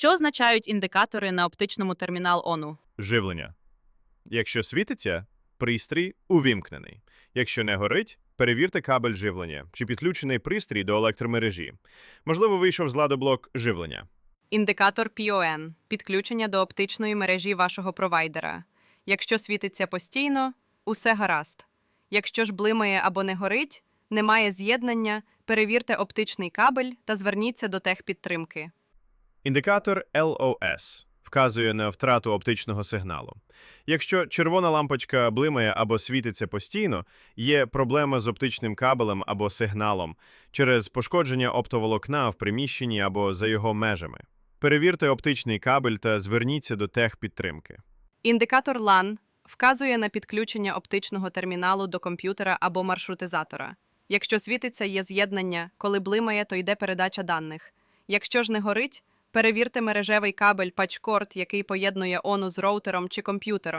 Що означають індикатори на оптичному термінал ОНУ? Живлення. Якщо світиться, пристрій увімкнений. Якщо не горить, перевірте кабель живлення чи підключений пристрій до електромережі. Можливо, вийшов з ладу блок живлення. Індикатор PON – підключення до оптичної мережі вашого провайдера. Якщо світиться постійно, усе гаразд. Якщо ж блимає або не горить, немає з'єднання, перевірте оптичний кабель та зверніться до техпідтримки. Індикатор LOS вказує на втрату оптичного сигналу. Якщо червона лампочка блимає або світиться постійно, є проблема з оптичним кабелем або сигналом через пошкодження оптоволокна в приміщенні або за його межами. Перевірте оптичний кабель та зверніться до техпідтримки. Індикатор LAN вказує на підключення оптичного терміналу до комп'ютера або маршрутизатора. Якщо світиться, є з'єднання, коли блимає, то йде передача даних. Якщо ж не горить, перевірте мережевий кабель пачкорт, який поєднує ОНУ з роутером чи комп'ютером.